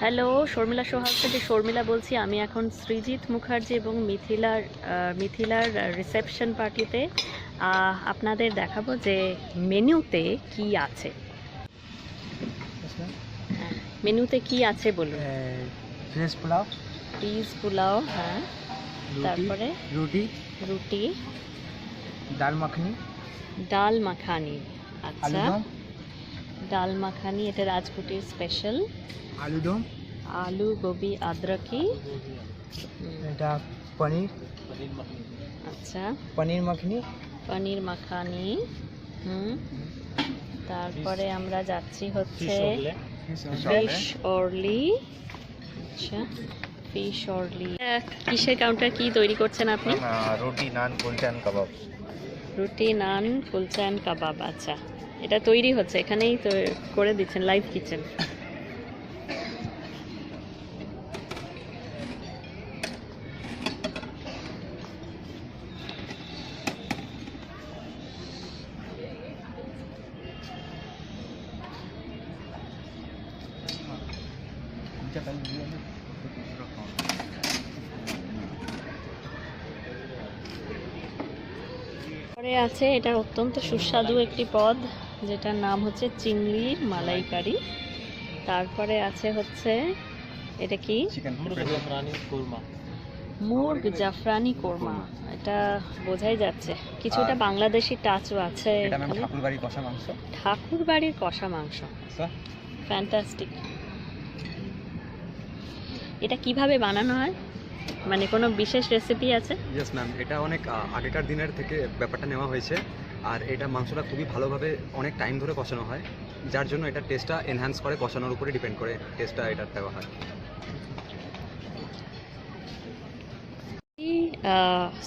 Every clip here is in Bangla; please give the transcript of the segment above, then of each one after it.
হ্যালো শর্মিলা হাউস থেকে শর্মিলা বলছি। আমি এখন সৃজিত মুখার্জি এবং মিথিলার মিথিলার রিসেপশন পার্টিতে আপনাদের দেখাবো যে মেনুতে কি আছে। হ্যাঁ মেনুতে কি আছে বলুন। ভেজ পোলাও পিস পোলাও হ্যাঁ। তারপরে? রুটি রুটি। ডাল মাখনি। ডাল মাখানি। আচ্ছা। ডাল মাখানি এটা রাজকুটির স্পেশাল আলু দম আলু গোবি আদ্রকি। এটা পনির। আচ্ছা। পনির মাখনি। পনির মাখানি। হুম। তারপরে আমরা যাচ্ছি হচ্ছে ফিশ অরলি। আচ্ছা। Fish orly. কিসের কাউন্টার কি তৈরি করছেন আপনি? রুটি নান কুলচান কাবাব। রুটি নান কুলচা কাবাব। আচ্ছা। এটা তৈরি হচ্ছে, এখানেই তো করে দিচ্ছেন লাইভ কিচেন পরে আছে এটার অত্যন্ত সুস্বাদু একটি পদ। যেটার নাম হচ্ছে চিংড়ির মালাইকারি। তারপরে আছে হচ্ছে এটা কি? মুর্গ জাফরানি কোরমা। এটা বোঝাই যাচ্ছে। কিছুটা বাংলাদেশি টাচও আছে এটা ঠাকুর বাড়ির কষা মাংস? ফ্যান্টাস্টিক এটা কীভাবে বানানো হয়? মানে কোনো বিশেষ রেসিপি আছে? ইয়েস ম্যাম এটা অনেক আগেকার দিনের থেকে ব্যাপারটা নেওয়া হয়েছে। আর এটা মাংসটা খুবই ভালোভাবে অনেক টাইম ধরে কষানো হয় যার জন্য এটা টেস্টটা এনহ্যান্স করে কষানোর উপরে ডিপেন্ড করে টেস্টটা এটা দেওয়া হয়।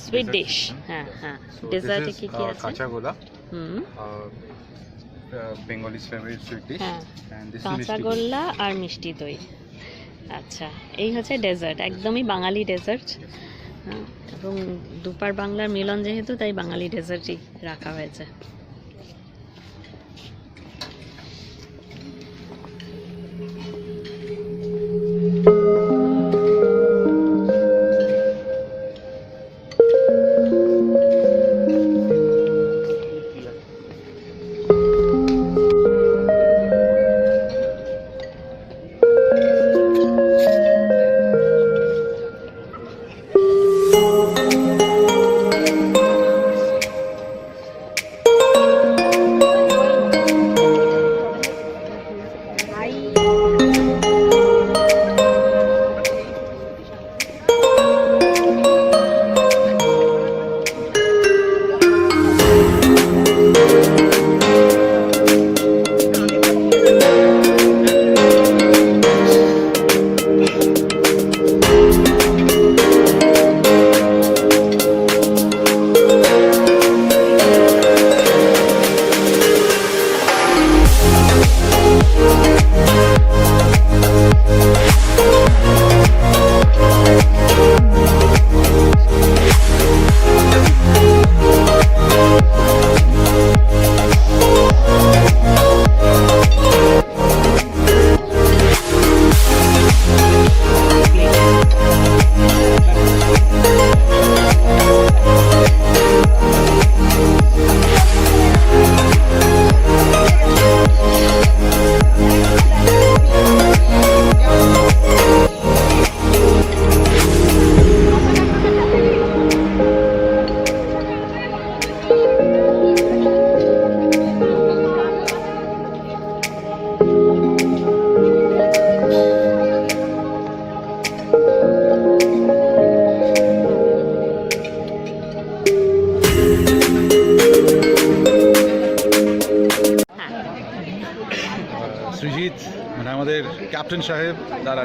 সুইট ডিশ হ্যাঁ হ্যাঁ। ডেজার্টে কি কি আছে? কাঁচা গোলা হুম। বেঙ্গলিস ফেভারিট সুইট ডিশ হ্যাঁ। আর মিষ্টি দই আচ্ছা এই হচ্ছে ডেজার্ট একদমই বাঙালি ডেজার্ট এবং দুপার বাংলার মিলন যেহেতু তাই বাঙালি ডেজার্টই রাখা হয়েছে।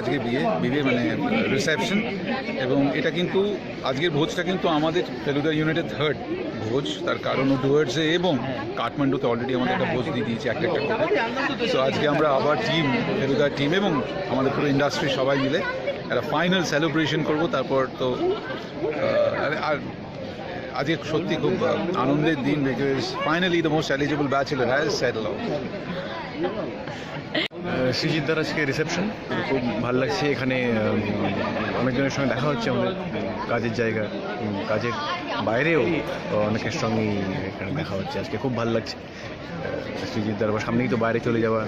আজকে বিয়ে বিয়ে মানে রিসেপশন এবং এটা কিন্তু আজকের ভোজটা কিন্তু আমাদের ফেলুদা ইউনিটের থার্ড ভোজ। তার কারণ ডুয়ার্সে এবং কাঠমান্ডুতে অলরেডি আমাদের একটা ভোজ দিয়ে দিয়েছে একটা একটা করে। সো আজকে আমরা আবার টিম ফেলুদার টিম এবং আমাদের পুরো ইন্ডাস্ট্রি সবাই মিলে একটা ফাইনাল সেলিব্রেশন করব। তারপর তো আর- আজকে সত্যি খুব আনন্দের দিন finally the most eligible bachelor has settle there আজকে রিসেপশন খুব ভালো লাগছে এখানে অনেকজনের সঙ্গে দেখা হচ্ছে আমাদের কাজের জায়গা কাজের বাইরেও অনেকের সঙ্গে এখানে দেখা হচ্ছে। আজকে খুব ভালো লাগছে। সুজিতদার বা সামনেই তো বাইরে চলে যাওয়া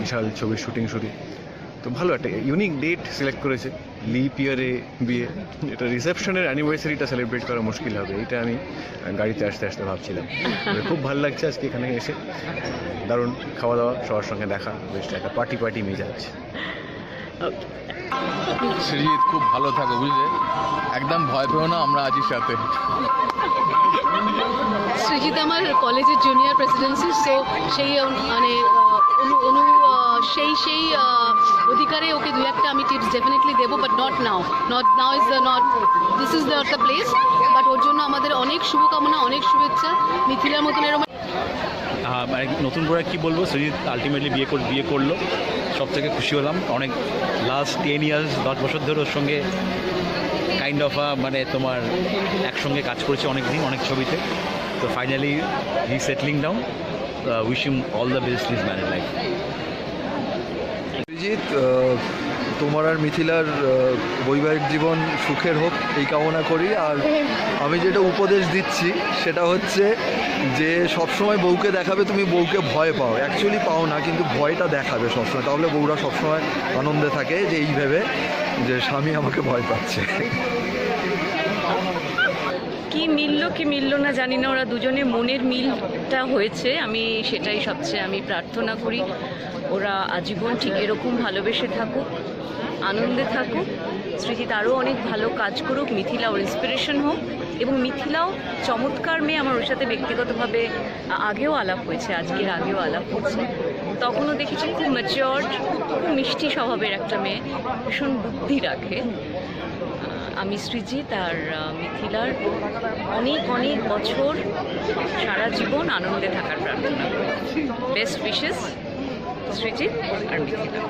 বিশাল ছবির শুটিং শুরু তো ভালো একটা ইউনিক ডেট সিলেক্ট করেছে লিপ ইয়ারে বিয়ে। এটা রিসেপশনের অ্যানিভার্সারিটা সেলিব্রেট করা মুশকিল হবে এটা আমি গাড়িতে আসতে আসতে ভাবছিলাম। তবে খুব ভালো লাগছে আজকে এখানে এসে। দারুণ খাওয়া দাওয়া সবার সঙ্গে দেখা বেশ একটা পার্টি পার্টি মেজাজ। সৃজিৎ খুব ভালো থাকো বুঝলে? একদম ভয় পেও না আমরা আছি সাথে। সৃজিত আমার কলেজের জুনিয়র প্রেসিডেন্সি সো সেই মানে অনু সেই সেই অধিকারে ওকে দু একটা আমি টিপস ডেফিনেটলি দেবো but not now not now is the not this is the the place but ওর জন্য আমাদের অনেক শুভকামনা, অনেক শুভেচ্ছা। মিথিলার মতন এরকম মানে নতুন করে কি বলব, সুজিত আলটিমেটলি বিয়ে কর বিয়ে করল। সব থেকে খুশি হলাম। অনেক লাস্ট টেন ইয়ার্স দশ বছর ধরে ওর সঙ্গে কাইন্ড অফ মানে তোমার একসঙ্গে কাজ করেছে অনেক দিন অনেক ছবিতে। তো finally he settling down wish him all the best is married life Abhijit তোমার আর মিথিলার বৈবাহিক জীবন সুখের হোক, এই কামনা করি। আর আমি যেটা উপদেশ দিচ্ছি, সেটা হচ্ছে যে সবসময় বউকে দেখাবে, তুমি বউকে ভয় পাও। অ্যাকচুয়ালি পাও না, কিন্তু ভয়টা দেখাবে সবসময়। তাহলে বউরা সবসময় আনন্দে থাকে যে এই ভেবে যে স্বামী আমাকে ভয় পাচ্ছে। কি মিললো কি মিললো না জানি না। ওরা দুজনে মনের মিলটা হয়েছে। আমি সেটাই সবচেয়ে আমি প্রার্থনা করি। ওরা আজীবন ঠিক এরকম ভালোবেসে থাকুক, আনন্দে থাকুক। সৃজিত আরও অনেক ভালো কাজ করুক। মিথিলা ওর ইন্সপিরেশন হোক এবং মিথিলাও চমৎকার মেয়ে আমার ওর সাথে ব্যক্তিগতভাবে আগেও আলাপ হয়েছে, আজকের আগেও আলাপ হয়েছে। তখনও দেখেছি খুব ম্যাচিওর্ড খুব মিষ্টি স্বভাবের একটা মেয়ে, ভীষণ বুদ্ধি রাখে। আমি সৃজিত আর মিথিলার অনেক অনেক বছর সারা জীবন আনন্দে থাকার প্রার্থনা। বেস্ট উইশেস সৃজিত আর মিথিলা।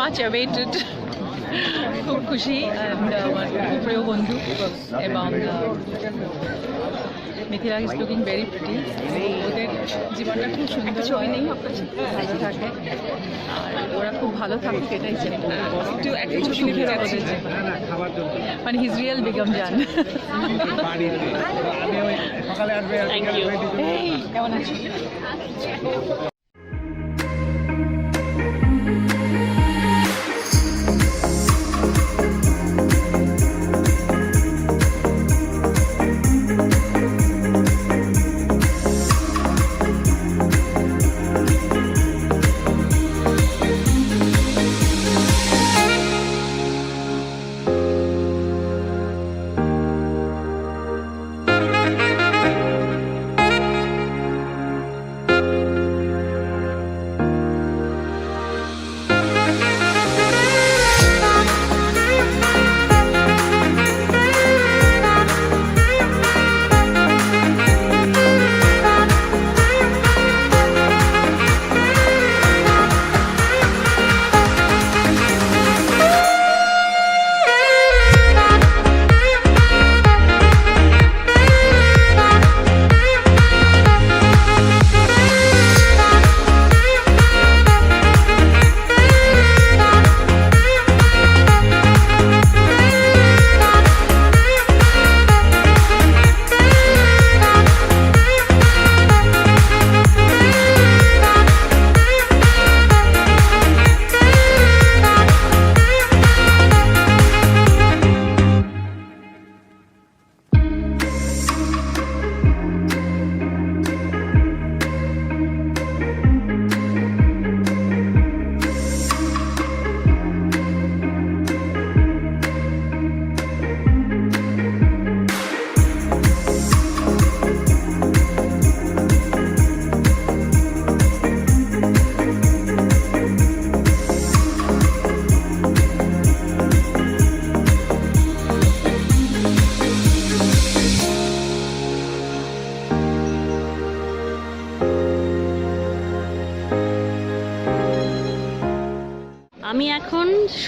মাচ অ্যাওয়েটেড খুব খুশি আমার খুব প্রিয় বন্ধু এবং Mithila is looking very pretty ওদের জীবনটা খুব সুন্দর হয়। নেই ভালো থাকে আর ওরা খুব ভালো থাকুক এটাই চাই। একটু ওদের জীবন। মানে হিজ রিয়েল বেগম জান থ্যাংক ইউ কেমন আছো?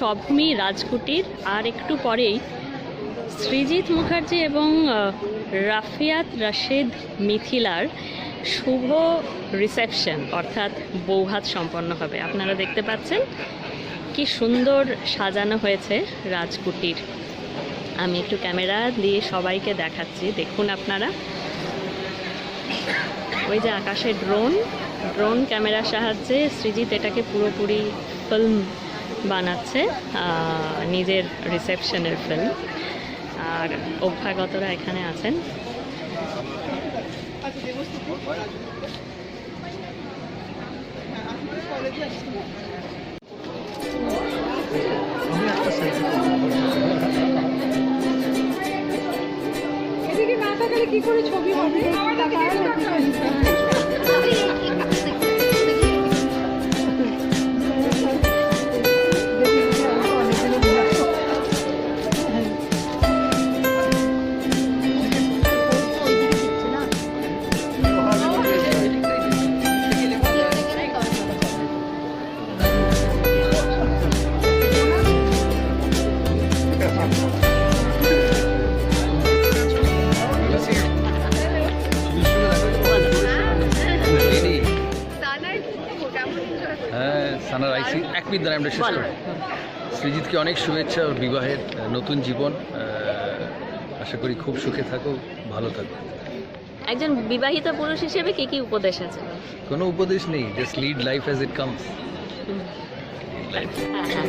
স্বভূমি রাজকুটির আর একটু পরেই সৃজিত মুখার্জি এবং রাফিয়াত রাশেদ মিথিলার শুভ রিসেপশন অর্থাৎ বৌভাত সম্পন্ন হবে। আপনারা দেখতে পাচ্ছেন কি সুন্দর সাজানো হয়েছে রাজকুটির। আমি একটু ক্যামেরা দিয়ে সবাইকে দেখাচ্ছি। দেখুন আপনারা। ওই যে আকাশে ড্রোন ড্রোন ক্যামেরার সাহায্যে সৃজিত এটাকে পুরোপুরি ফিল্ম বানাচ্ছে নিজের রিসেপশনের ফিল্ম আর অভ্যাগতরা এখানে আছেন। হ্যাঁ আমরা শেষ করি। সৃজিতকে অনেক শুভেচ্ছা ওর বিবাহের নতুন জীবন। আশা করি খুব সুখে থাকো ভালো থাকো। একজন বিবাহিত পুরুষ হিসেবে কি কি উপদেশ আছে? কোনো উপদেশ নেই just lead life as it comes হ্যাঁ হ্যাঁ।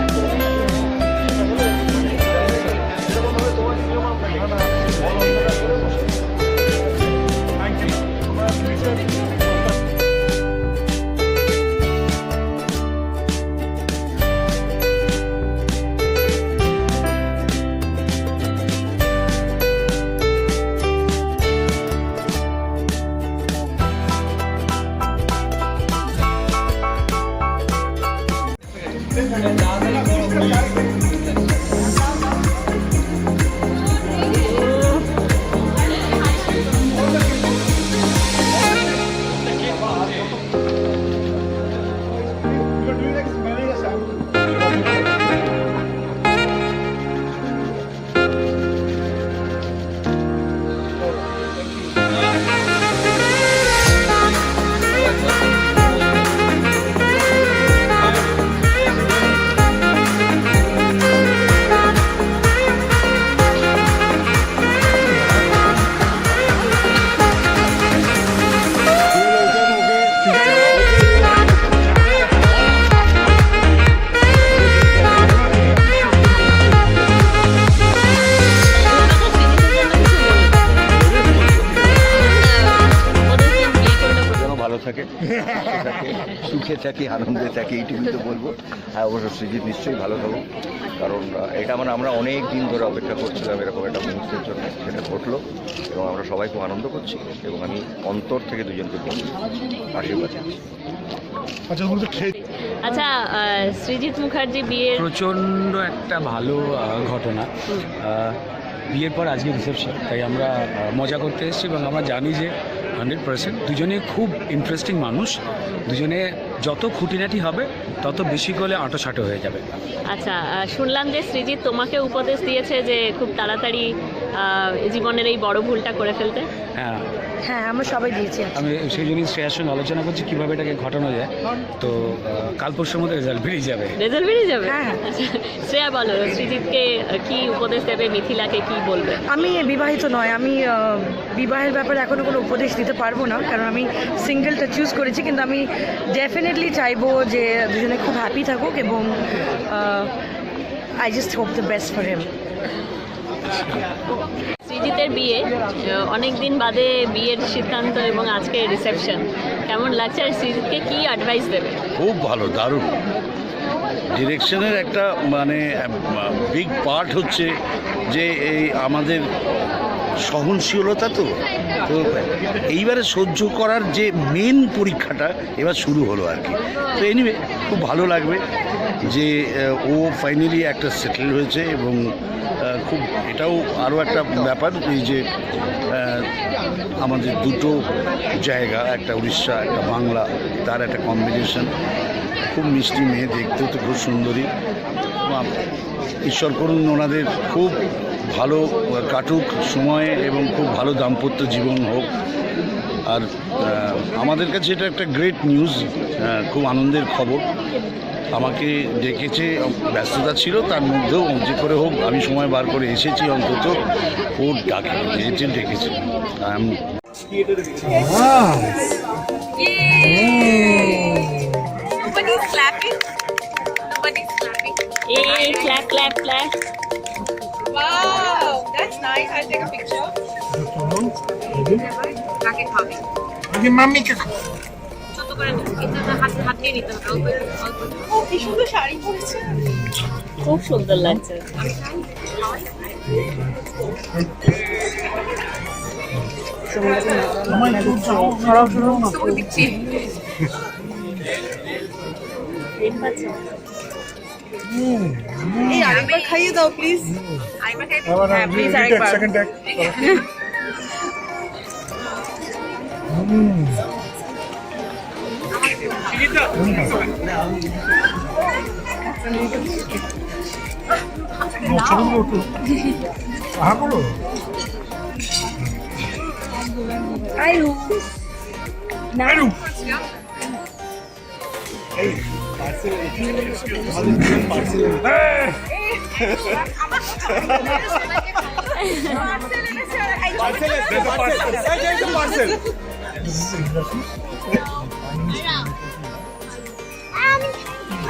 নিশ্চয়ই ভালো থাকো কারণ এটা মানে আমরা অনেক দিন ধরে অপেক্ষা করছিলাম এরকম একটা মুহূর্তের জন্য সেটা ঘটলো এবং আমরা সবাই খুব আনন্দ করছি এবং আমি অন্তর থেকে দুজনকে বলছি আশীর্বাদ। আচ্ছা আহ, সৃজিত মুখার্জি বিয়ের প্রচণ্ড একটা ভালো ঘটনা। বিয়ের পর আজকে রিসেপশন তাই আমরা মজা করতে এসেছি এবং আমরা জানি যে হান্ড্রেড পার্সেন্ট দুজনে খুব ইন্টারেস্টিং মানুষ। দুজনে যত খুঁটিনাটি হবে তত বেশি করলে আটো ছাটো হয়ে যাবে। আচ্ছা শুনলাম যে সৃজিৎ তোমাকে উপদেশ দিয়েছে যে খুব তাড়াতাড়ি জীবনের এই বড় ভুলটা করে ফেলতে। হ্যাঁ হ্যাঁ আমরা সবাই দিয়েছি আমি সেই জন্যই শ্রেয়ার সঙ্গে আলোচনা করছি কীভাবে এটাকে ঘটানো যায়। তো কাল পরশুর মধ্যে রেজাল্ট বেরিয়ে যাবে। রেজাল্ট বেরিয়ে যাবে? হ্যাঁ। আচ্ছা শ্রেয়া বলো সৃজিৎকে কি উপদেশ দেবে মিথিলাকে কি বলবে? আমি বিবাহিত নয় আমি বিবাহের ব্যাপারে এখনও কোনো উপদেশ দিতে পারব না কারণ আমি সিঙ্গেলটা চুজ করেছি কিন্তু আমি ডেফিনেটলি চাইব যে দুজনে খুব হ্যাপি থাকুক এবং I just hope the best for them সৃজিতের বিয়ে অনেক দিন বাদে বিয়ের সিদ্ধান্ত এবং আজকে রিসেপশন কেমন লাগছে আর সৃজিতকে কি অ্যাডভাইস দেবে? খুব ভালো, দারুণ। ডিরেকশনের একটা মানে বিগ পার্ট হচ্ছে যে এই আমাদের সহনশীলতা তো। তো এইবারে সহ্য করার যে মেন পরীক্ষাটা এবার শুরু হলো আর কি। তো এনিওয়ে খুব ভালো লাগবে যে ও ফাইনালি একটা সেটেল হয়েছে এবং খুব এটাও আরও একটা ব্যাপার এই যে আমাদের দুটো জায়গা, একটা উড়িষ্যা, একটা বাংলা, তার একটা কম্বিনেশন খুব মিষ্টি মেয়ে, দেখতেও তো খুব সুন্দরী। ঈশ্বর করুন ওনাদের খুব ভালো কাটুক সময়ে এবং খুব ভালো দাম্পত্য জীবন হোক। আর আমাদের কাছে এটা একটা গ্রেট নিউজ খুব আনন্দের খবর। আমাকে ডেকেছে ব্যস্ততা ছিল তার মধ্যেও যে করে হোক আমি সময় বার করে এসেছি অন্তত ওর ডাকে ডেকেছে ডেকেছে। I am Nobody's clapping. Nobody's clapping. এই ক্ল্যাপ ক্ল্যাপ ক্ল্যাপ আগে মাম্মিকে ছোট করে হাতে হাতে নিতে হবে অল্প অল্প। একটু। ও কি সুন্দর শাড়ি পরেছে। খুব সুন্দর লাগছে। তোকে দিচ্ছি। এই আরেকবার খাইয়ে দাও প্লিজ আরেকবার খাইয়ে হ্যাঁ প্লিজ আরেকবার। সেকেন্ড আহা করো। আইরু আরু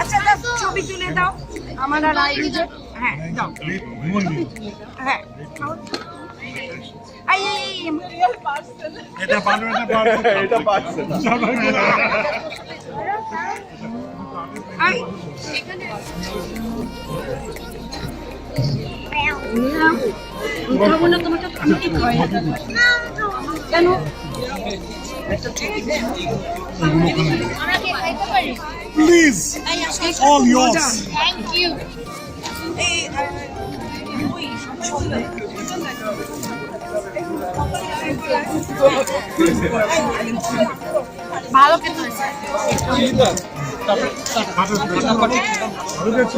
আচ্ছা ছবি তুলে দাও আমার আর আইডি হ্যাঁ। দাও হ্যাঁ আই পার্সেল এটা পারবে কেন? Please all years thank you ভালো খেতে হয়েছে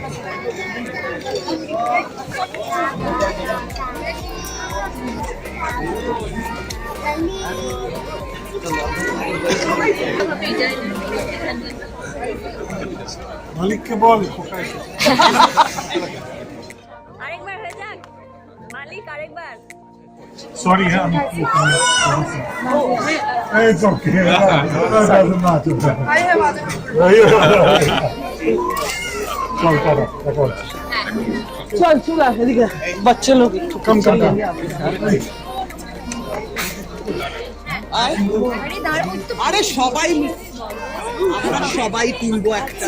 মালিককে বল আরেকবার হয়ে যাক মালিক আরেকবার Sorry, হ্যাঁ আমি It's okay. That doesn't matter. চল টাটা দেখা হচ্ছে চল চল এদিকে। বাচ্চা লোক। একটু কম কম। আরে সবাই আমরা সবাই তুলবো একটা।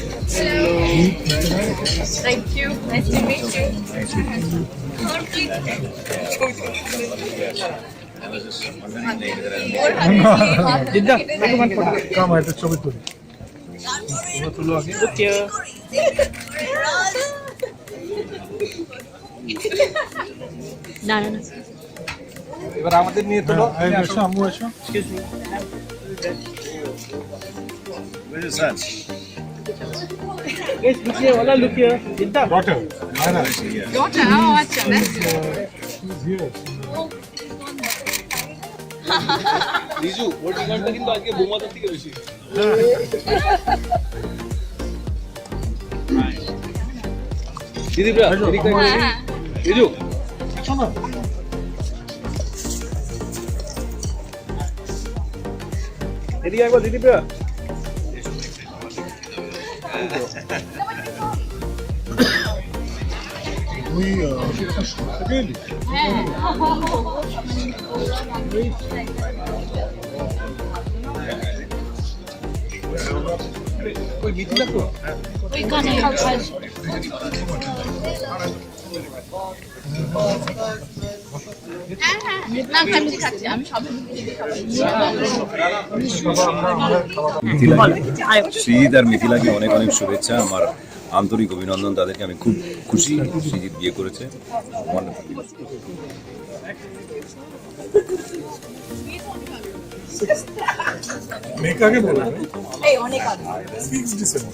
Thank you. Nice to meet you. Jeddah কাম একটা ছবি তুলি তোমরা তুলো আগে না না না এবার আমাদের নিয়ে তোলো হ্যাঁ, এসো আম্মু এসো Daughter. Nana. Daughter, oh, আচ্ছা, that's She's here. রিজু ওর ডিমান্ডটা কিন্তু আজকে বৌমাদের থেকে বেশি দিদি রিজু শোনো এদিকে একবার দিদি প্রিয়া তুই সেকেন্ড ওইখানে শ্রীজিৎ আর মিথিলাকে অনেক অনেক শুভেচ্ছা আমার আন্তরিক অভিনন্দন তাদেরকে আমি খুব খুশি শ্রীজিৎ বিয়ে করেছে. মেকাকে বলো সিক্স ডিসেম্বর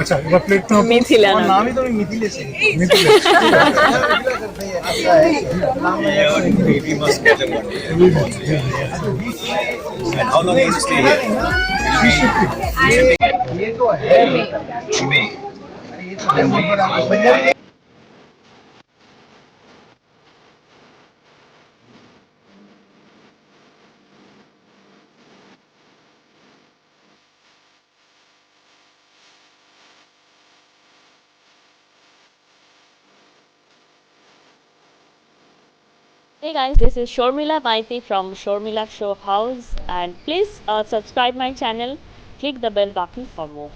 আচ্ছা এবার প্লেট নাও মিথিলা না नाम ही तो मिथिले से Mithila Baby must get a And how long is he stay here? ये तो है Hey guys, this is Shormila Maiti from Shormila Show House and please uh, subscribe my channel, click the bell button for more.